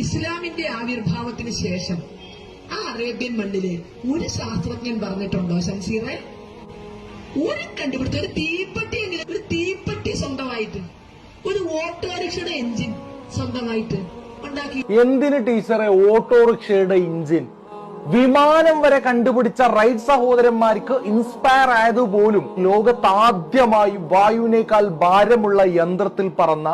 ഇസ്ലാമിന്റെ ആവിർഭാവത്തിന് ശേഷം ആ അറേബ്യൻ മണ്ണിൽ ഒരു ശാസ്ത്രജ്ഞൻ പറഞ്ഞിട്ടുണ്ടോ ശംസീറെ? ഒരു കണ്ടുപിടുത്തം ഒരു തീപ്പെട്ടി ഒരു തീപ്പെട്ടി സ്വന്തമായിട്ട് ഒരു ഓട്ടോറിക്ഷയുടെ എഞ്ചിൻ സ്വന്തമായിട്ട് ഉണ്ടാക്കി. എന്തിന് ടീച്ചറെ ഓട്ടോറിക്ഷയുടെ ഇഞ്ചിൻ വിമാനം വരെ കണ്ടുപിടിച്ച റൈറ്റ് സഹോദരന്മാർക്ക് ഇൻസ്പയർ ആയതുപോലും ലോകത്ത് ആദ്യമായി വായുവിനേക്കാൾ ഭാരമുള്ള യന്ത്രത്തിൽ പറന്ന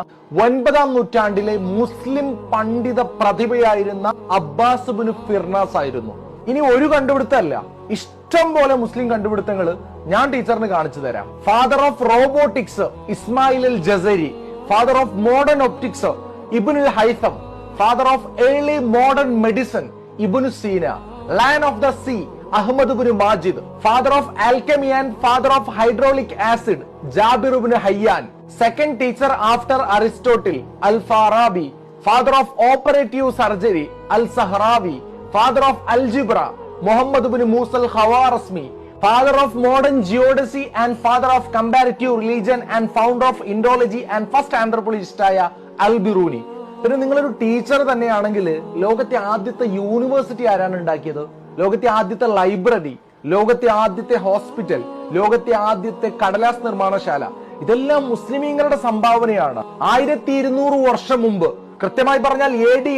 ഒൻപതാം നൂറ്റാണ്ടിലെ മുസ്ലിം പണ്ഡിത പ്രതിഭയായിരുന്ന അബ്ബാസ് ബിൻ ഫിർനാസ് ആയിരുന്നു. ഇനി ഒരു കണ്ടുപിടുത്തമല്ല ഇഷ്ടം പോലെ മുസ്ലിം കണ്ടുപിടുത്തങ്ങൾ ഞാൻ ടീച്ചറിന് കാണിച്ചു തരാം. Father of robotics Ismail al Jazari father of modern optics Ibn al Haytham father of early modern medicine Ibn Sina lion of the sea Ahmad bin Majid father of alchemy and father of hydraulic acid Jabir ibn Hayyan second teacher after Aristotle al Farabi father of operative surgery al Zahrawi father of algebra Muhammad bin Musa al Khwarizmi father of modern geodesy and father of comparative religion and founder of Indology and first ആന്ത്രപ്പോളജിസ്റ്റായ al Biruni പിന്നെ നിങ്ങളൊരു teacher തന്നെയാണെങ്കിൽ ലോകത്തെ ആദ്യത്തെ university ആരാണ് ഉണ്ടാക്കിയത്? ലോകത്തെ ആദ്യത്തെ library ലോകത്തെ ആദ്യത്തെ ഹോസ്പിറ്റൽ ലോകത്തെ ആദ്യത്തെ കടലാസ് നിർമ്മാണശാല. ഇതെല്ലാം മുസ്ലിമീങ്ങളുടെ സംഭാവനയാണ്. ആയിരത്തി ഇരുന്നൂറ് വർഷം മുമ്പ്. കൃത്യമായി പറഞ്ഞാൽ എ ഡി